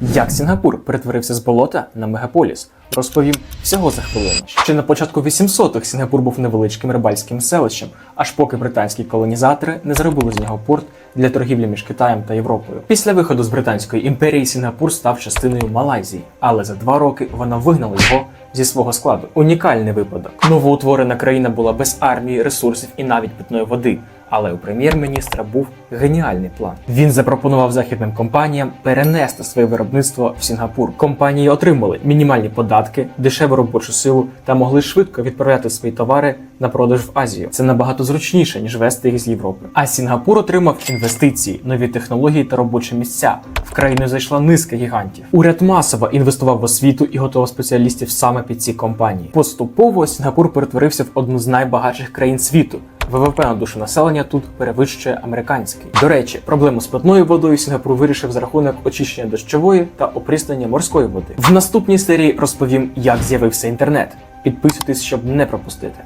Як Сінгапур перетворився з болота на мегаполіс, розповім всього за хвилину. Ще на початку 800-х Сінгапур був невеличким рибальським селищем, аж поки британські колонізатори не зробили з нього порт для торгівлі між Китаєм та Європою. Після виходу з Британської імперії Сінгапур став частиною Малайзії, але за два роки вона вигнала його зі свого складу. Унікальний випадок. Новоутворена країна була без армії, ресурсів і навіть питної води. Але у прем'єр-міністра був геніальний план. Він запропонував західним компаніям перенести своє виробництво в Сінгапур. Компанії отримали мінімальні податки, дешеву робочу силу та могли швидко відправляти свої товари на продаж в Азію. Це набагато зручніше ніж вести їх з Європи. А Сінгапур отримав інвестиції, нові технології та робочі місця. В країну зайшла низка гігантів. Уряд масово інвестував в освіту і готував спеціалістів саме під ці компанії. Поступово Сінгапур перетворився в одну з найбагатших країн світу. ВВП на душу населення тут перевищує американський. До речі, проблему з питною водою Сінгапур вирішив за рахунок очищення дощової та опріснення морської води. В наступній серії розповім, як з'явився інтернет. Підписуйтесь, щоб не пропустити.